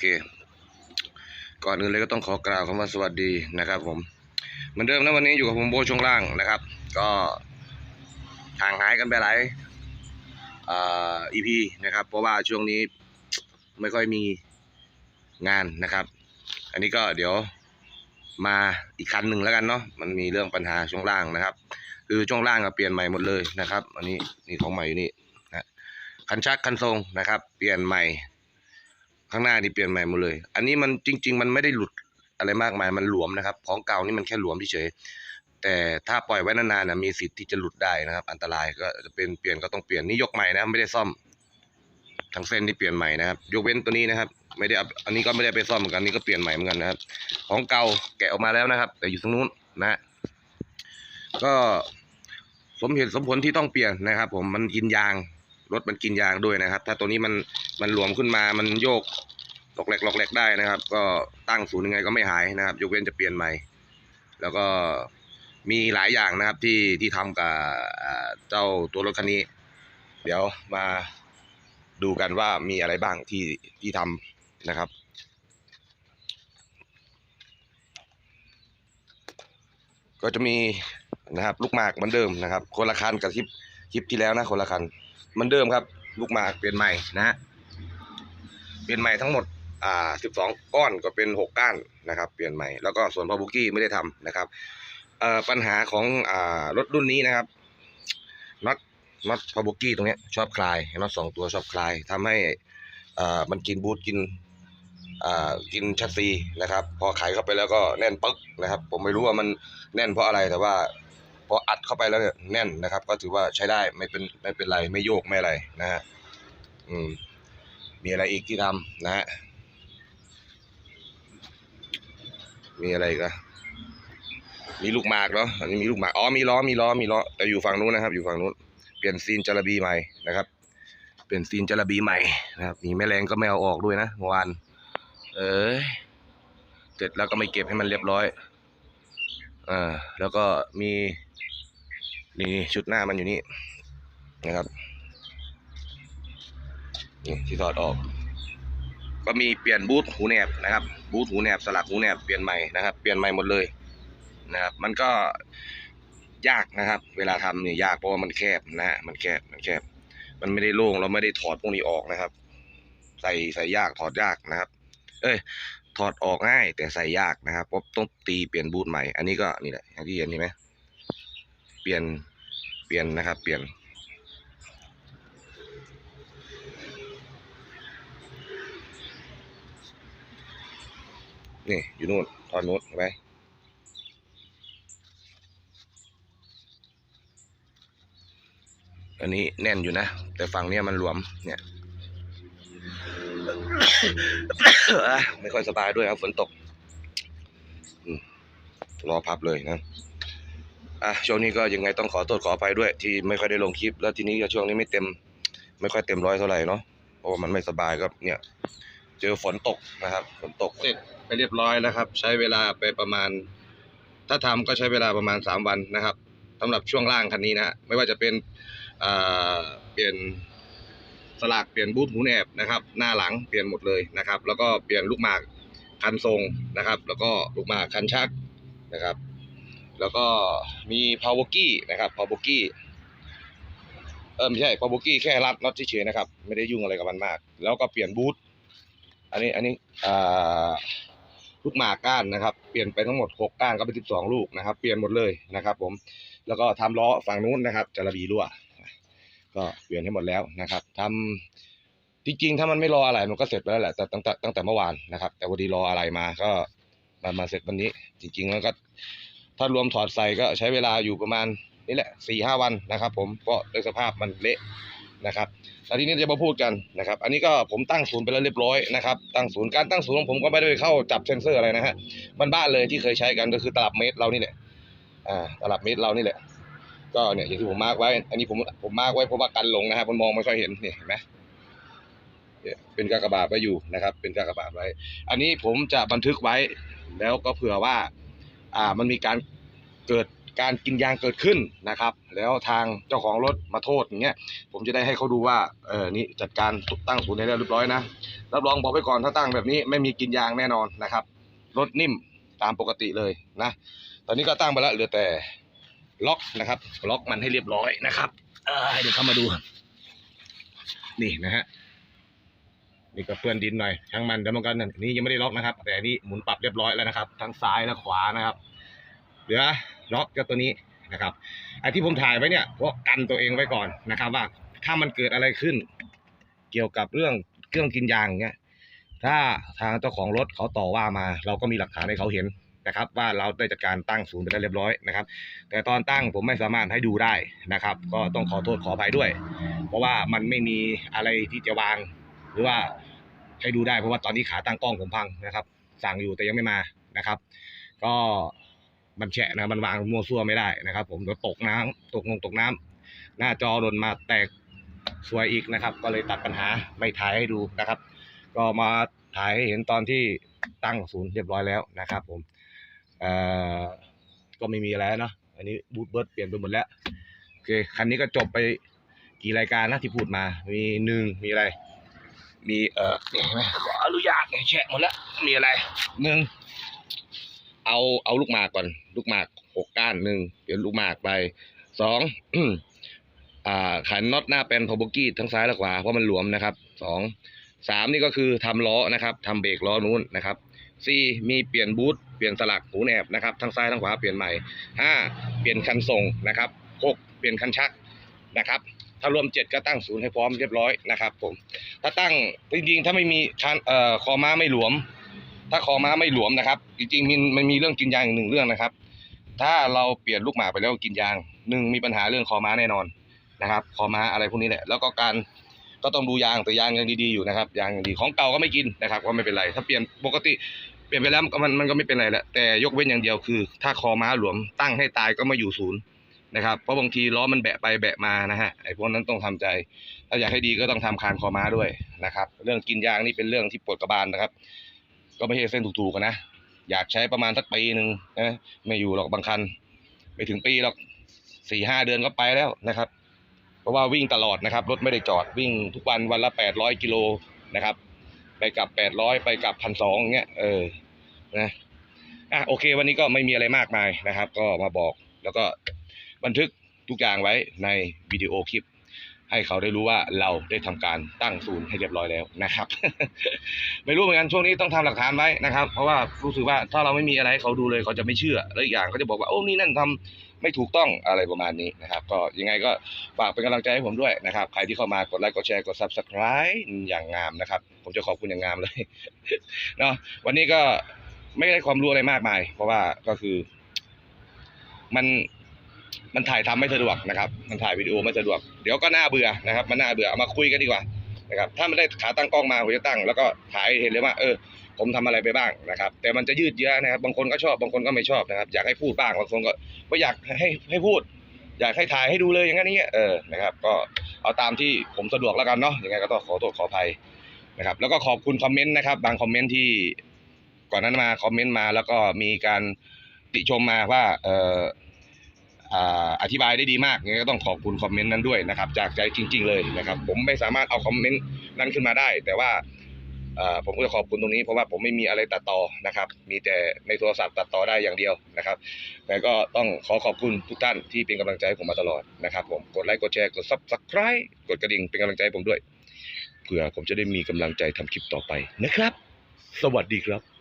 เค ก่อนอื่นเลยก็ต้องขอกล่าวคำว่าสวัสดีนะครับ ผม เหมือนเดิมนะวันนี้อยู่กับผมโบช่วงล่างนะครับ ก็ห่างหายกันไปหลายอ่อ EP นะครับ เพราะว่าช่วงนี้ไม่ค่อยมีงานนะครับ อันนี้ก็เดี๋ยวมาอีกคันหนึ่งแล้วกันเนาะมันมีเรื่องปัญหาช่วงล่างนะครับ คือช่วงล่างก็เปลี่ยนใหม่หมดเลยนะครับ อันนี้นี่ของใหม่อยู่นี่นะคันชักคันทรงนะครับ เปลี่ยนใหม่ ข้างหน้านี่เปลี่ยนใหม่หมดเลย อันนี้มันจริง ๆ มันไม่ได้หลุดอะไรมากมายมันหลวมนะครับ ของเก่านี่มันแค่หลวมเฉยแต่ถ้าปล่อยไว้นานๆนะมีสิทธิ์ที่จะหลุดได้นะครับ อันตรายก็จะเป็นเปลี่ยนก็ต้องเปลี่ยนนี่ยกใหม่นะไม่ได้ซ่อมทั้งเส้นที่เปลี่ยนใหม่นะครับ ยกเว้นตัวนี้นะครับ ไม่ได้อันนี้ก็ไม่ได้ไปซ่อมเหมือนกันนี่ก็เปลี่ยนใหม่เหมือนกันนะครับ ของเก่าแกะออกมาแล้วนะครับ แต่อยู่ตรงนู้นนะก็สมเหตุสมผลที่ต้องเปลี่ยนนะครับ ผมมันกินยาง รถมันกินยางด้วยนะครับ ถ้าตัวนี้มันมันหลวมขึ้นมามันโยกหลอกแหลกหลอกแหลกได้นะครับ ก็ตั้งศูนย์ยังไงก็ไม่หายนะครับยกเว้นจะเปลี่ยนใหม่ แล้วก็มีหลายอย่างนะครับที่ที่ทำกับเจ้าตัวรถคันนี้ เดี๋ยวมาดูกันว่ามีอะไรบ้างที่ที่ทำนะครับก็จะมีนะครับลูกหมากเหมือนเดิมนะครับ คนละคันกับคลิปคลิปที่แล้วนะคนละคัน มือนเดิมครับ ลูกหมากเปลี่ยนใหม่นะฮะเปลี่ยนใหม่ทั้งหมดอ่าสิบสองก้อนก็เป็นหกก้านนะครับ เปลี่ยนใหม่แล้วก็ส่วนพาบุกี้ไม่ได้ทำนะครับเอ่อปัญหาของอ่ารถรุ่นนี้นะครับน็อตน็อตพาบุกี้ตรงเนี้ยชอบคลายน็อตสองตัวชอบคลายทำให้อ่ามันกินบูทกินอ่ากินชัดซีนะครับ พอไขเข้าไปแล้วก็แน่นปึ๊กนะครับ ผมไม่รู้ว่ามันแน่นเพราะอะไรแต่ว่า พออัดเข้าไปแล้วเนี่ยแน่นนะครับ ก็ถือว่าใช้ได้ไม่เป็นไม่เป็นไรไม่โยกไม่อะไรนะฮะอืมมีอะไรอีกที่ทำนะฮะมีอะไรอีกันมีลูกหมากเนาะอันนี้มีลูกหมากอ๋อมีล้อมีล้อมีล้อแต่อยู่ฝั่งนู้นนะครับ อยู่ฝั่งนู้นเปลี่ยนซีนจระบีใหม่นะครับเปลี่ยนซีนจระบีใหม่นะครับมีแม่แรงก็ไม่เอาออกด้วยนะเมื่อวานเอ้ยเสร็จแล้วก็ไม่เก็บให้มันเรียบร้อยอ่าแล้วก็มี นี่ชุดหน้ามันอยู่นี่นะครับนี่ที่ถอดออก ก็มีเปลี่ยนบูทหูแหนบนะครับ บูทหูแหนบสลักหูแหนบเปลี่ยนใหม่นะครับ เปลี่ยนใหม่หมดเลยนะครับ มันก็ยากนะครับ เวลาทำเนี่ยยากเพราะว่ามันแคบนะฮะมันแคบมันแคบ มันไม่ได้โล่งเราไม่ได้ถอดพวกนี้ออกนะครับ ใส่ใส่ยากถอดยากนะครับ เอ้ยถอดออกง่ายแต่ใส่ยากนะครับเพราะต้องตีเปลี่ยนบูทใหม่ อันนี้ก็นี่แหละอย่างที่เห็นนี่ไหม ปลี่ยนเปลี่ยนนะครับเปลี่ยน นี่อยู่นู่นตอนนู้นเห็นไหมอันนี้แน่นอยู่นะ แต่ฝั่งเนี้ยมันหลวมเนี่ยไม่ค่อยสบายด้วยครับฝนตกรอพับเลยนะ อะช่วงนี้ก็ยังไงต้องขอโทษขออภัยด้วย ที่ไม่ค่อยได้ลงคลิป แล้วทีนี้ก็ช่วงนี้ไม่เต็ม ไม่ค่อยเต็มร้อยเท่าไหร่เนาะเพราะว่ามันไม่สบายก็เนี่ย เจอฝนตกนะครับฝนตกเสร็จไปเรียบร้อยแล้วครับ ใช้เวลาไปประมาณ ถ้าทำก็ใช้เวลาประมาณสามวันนะครับสำหรับช่วงล่างคันนี้นะฮะไม่ว่าจะเป็นอ่าเปลี่ยนสลากเปลี่ยนบูทหูแหนบนะครับ หน้าหลังเปลี่ยนหมดเลยนะครับ แล้วก็เปลี่ยนลูกหมากคันทรงนะครับ แล้วก็ลูกหมากคันชักนะครับ แล้วก็มีพาวเวอร์กี้นะครับพาวเวอร์กี้เออไม่ใช่พาวเวอร์กี้แค่รัดน็อตเฉยๆนะครับ ไม่ได้ยุ่งอะไรกับมันมาก แล้วก็เปลี่ยนบูทอันนี้อันนี้อ่าลูกหมากก้านนะครับ เปลี่ยนไปทั้งหมดหกก้านก็เป็นสิบสองลูกนะครับ เปลี่ยนหมดเลยนะครับ ผม แล้วก็ทำล้อฝั่งนู้นนะครับจาระบีรั่ว ก็เปลี่ยนให้หมดแล้วนะครับทำจริงๆ ถ้ามันไม่รออะไรมันก็เสร็จไปแล้วแหละแต่ตั้งแต่ตั้งแต่เมื่อวานนะครับ แต่พอดีรออะไรมาก็มามาเสร็จวันนี้ จริงๆแล้วก็ ถ้ารวมถอดใส่ก็ใช้เวลาอยู่ประมาณนี่แหละสี่ห้าวันนะครับ ผมเพราะโดยสภาพมันเละนะครับแล้วทีนี้จะมาพูดกันนะครับ อันนี้ก็ผมตั้งศูนย์ไปแล้วเรียบร้อยนะครับตั้งศูนย์การตั้งศูนย์ของผมก็ไม่ได้ไปเข้าจับเซนเซอร์อะไรนะฮะมันบ้านเลยที่เคยใช้กันก็คือตลับเมตรเรานี่แหละอ่าตลับเมตรเรานี่แหละ ก็เนี่ยอย่างที่ผมมาร์กไว้ อันนี้ผมผมมาร์กไว้เพราะว่ากันลงนะครับมันมองไม่ค่อยเห็นนี่เห็นไหมเนี่ยเป็นกากบาทไว้อยู่นะครับ เป็นกากบาทไว้ อันนี้ผมจะบันทึกไว้แล้วก็เผื่อว่า อ่ามันมีการเกิดการกินยางเกิดขึ้นนะครับ แล้วทางเจ้าของรถมาโทษอย่างเงี้ยผมจะได้ให้เขาดูว่าเออนี่จัดการตั้งศูนย์ให้เรียบร้อยนะรับรองบอกไว้ก่อนถ้าตั้งแบบนี้ไม่มีกินยางแน่นอนนะครับรถนิ่มตามปกติเลยนะ ตอนนี้ก็ตั้งไปแล้วเหลือแต่ล็อกนะครับ ล็อกมันให้เรียบร้อยนะครับเออเดี๋ยวเข้ามาดู นี่นะฮะ นี่ก็เปื้อนดินหน่อยช่างมันเดี๋ยวมันกันนนี้ยังไม่ได้ล็อกนะครับ แต่อันนี้หมุนปรับเรียบร้อยแล้วนะครับทั้งซ้ายและขวานะครับเหลือล็อกก็ตัวนี้นะครับไอ้ที่ผมถ่ายไว้เนี่ยเพราะกันตัวเองไว้ก่อนนะครับ ว่าถ้ามันเกิดอะไรขึ้น เกี่ยวกับเรื่องเครื่องกินยางเงี้ยถ้าทางเจ้าของรถเขาต่อว่ามา เราก็มีหลักฐานให้เขาเห็นนะครับ ว่าเราได้จัดการตั้งศูนย์ไปได้เรียบร้อยนะครับ แต่ตอนตั้งผมไม่สามารถให้ดูได้นะครับ ก็ต้องขอโทษขออภัยด้วย เพราะว่ามันไม่มีอะไรที่จะวาง รือว่าให้ดูได้เพราะว่าตอนนี้ขาตั้งกล้องผมพังนะครับ สั่งอยู่แต่ยังไม่มานะครับ ก็มันแฉะนะมันวางมัวซั่วไม่ได้นะครับ ผมเดี๋ยวตกน้ำตกลงตกน้ำหน้าจอหล่นมาแตกสวยอีกนะครับ ก็เลยตัดปัญหาไม่ถ่ายให้ดูนะครับ ก็มาถ่ายให้เห็นตอนที่ตั้งศูนย์เรียบร้อยแล้วนะครับ ผมเอ่อก็ไม่มีอะไรแล้วเนาะอันนี้บูทเบิร์ดเปลี่ยนไปหมดแล้วโอเคคันนี้ก็จบไปกี่รายการนะที่พูดมามีหนึ่งมีอะไร มีเอ่อนี่เห็นไหมขออนุญาตเนี่ยแชะหมดแล้วมีอะไรหนึ่งเอาเอาลูกหมากก่อน ลูกหมากหกก้านหนึ่งเปลี่ยนลูกหมากไปสองอ่าขันน็อตหน้าเป็นพอโบกี้ทั้งซ้ายและขวาเพราะมันหลวมนะครับสองสามนี่ก็คือทำล้อนะครับทำเบรกล้อนู้นนะครับสี่มีเปลี่ยนบูทเปลี่ยนสลักหูแหนบนะครับทั้งซ้ายทั้งขวาเปลี่ยนใหม่ห้าเปลี่ยนคันส่งนะครับหกเปลี่ยนคันชักนะครับ ถ้ารวมเจ็ดก็ตั้งศูนย์ให้พร้อมเรียบร้อยนะครับผมถ้าตั้งจริงๆถ้าไม่มีคันเอ่อคอม้าไม่หลวม ถ้าคอม้าไม่หลวมนะครับ จริงๆมันมันมีเรื่องกินยางอีกหนึ่งเรื่องนะครับ ถ้าเราเปลี่ยนลูกหมาไปแล้วกินยางหนึ่งมีปัญหาเรื่องคอม้าแน่นอนนะครับ คอม้าอะไรพวกนี้แหละแล้วก็การก็ต้องดูยางแต่ยางยังดีๆอยู่นะครับยางยังดีของเก่าก็ไม่กินนะครับ ก็ไม่เป็นไร ถ้าเปลี่ยนปกติเปลี่ยนไปแล้วมันก็มันมันก็ไม่เป็นไรแหละแต่ยกเว้นอย่างเดียวคือ ถ้าคอม้าหลวมตั้งให้ตายก็มาอยู่ศูนย์ นะครับเพราะบางทีล้อมันแบะไปแบะมานะฮะไอ้พวกนั้นต้องทำใจ ถ้าอยากให้ดีก็ต้องทำคานคอม้าด้วยนะครับ เรื่องกินยางนี่เป็นเรื่องที่ปวดกระบาลนะครับ ก็ไม่ใช่เส้นถูกๆกันนะอยากใช้ประมาณสักปีหนึ่งนะไม่อยู่หรอกบางคันไม่ถึงปีหรอกสี่ห้าเดือนก็ไปแล้วนะครับ เพราะว่าวิ่งตลอดนะครับรถไม่ได้จอดวิ่งทุกวันวันละแปดร้อยกิโลนะครับ ไปกลับแปดร้อยไปกลับพันสองเงี้ยเออนะอะโอเค วันนี้ก็ไม่มีอะไรมากมายนะครับ ก็มาบอกแล้วก็ บันทึกทุกอย่างไว้ในวิดีโอคลิป ให้เขาได้รู้ว่าเราได้ทำการตั้งศูนย์ให้เรียบร้อยแล้วนะครับ ไม่รู้เหมือนกันช่วงนี้ต้องทำหลักฐานไว้นะครับ เพราะว่ารู้สึกว่าถ้าเราไม่มีอะไรให้เขาดูเลยเขาจะไม่เชื่อแล้วอีกอย่างเขาจะบอกว่าโอ้นี่นั่นทำไม่ถูกต้องอะไรประมาณนี้นะครับ ก็ยังไงก็ฝากเป็นกำลังใจให้ผมด้วยนะครับ ใครที่เข้ามากดไลค์กดแชร์กด subscribe อย่างงามนะครับ ผมจะขอบคุณอย่างงามเลยเนาะวันนี้ก็ไม่ได้ความรู้อะไรมากมาย เพราะว่าก็คือ มัน มันถ่ายทำไม่สะดวกนะครับ มันถ่ายวิดีโอไม่สะดวก เดี๋ยวก็น่าเบื่อนะครับ มันน่าเบื่อเอามาคุยกันดีกว่านะครับ ถ้ามันได้ขาตั้งกล้องมาผมจะตั้ง แล้วก็ถ่ายให้เห็นเลยว่า เออ ผมทำอะไรไปบ้างนะครับ แต่มันจะยืดเยื้อนะครับ บางคนก็ชอบ บางคนก็ไม่ชอบนะครับ อยากให้พูดบ้าง บางคนก็ไม่อยากให้ให้พูด อยากให้ถ่ายให้ดูเลยอย่างนั้นอย่างเงี้ยเออ นะครับ ก็เอาตามที่ผมสะดวกแล้วกันเนาะ ยังไงก็ต้องขอโทษขออภัยนะครับ แล้วก็ขอบคุณคอมเมนต์นะครับ บางคอมเมนต์ที่ก่อนนั้นมาคอมเมนต์มา แล้วก็มีการติชมมาว่า เออ อธิบายได้ดีมากงั้นก็ต้องขอบคุณคอมเมนต์นั้นด้วยนะครับ จากใจจริง ๆ เลยนะครับ ผมไม่สามารถเอาคอมเมนต์นั้นขึ้นมาได้ แต่ว่าผมก็จะขอบคุณตรงนี้เพราะว่าผมไม่มีอะไรตัดต่อนะครับ มีแต่ในโทรศัพท์ตัดต่อได้อย่างเดียวนะครับแต่ก็ต้องขอขอบคุณทุกท่านที่เป็นกำลังใจให้ผมมาตลอดนะครับ ผมกดไลค์กดแชร์กด subscribe กดกระดิ่งเป็นกำลังใจให้ผมด้วยเพื่อผมจะได้มีกำลังใจทำคลิปต่อไปนะครับ สวัสดีครับ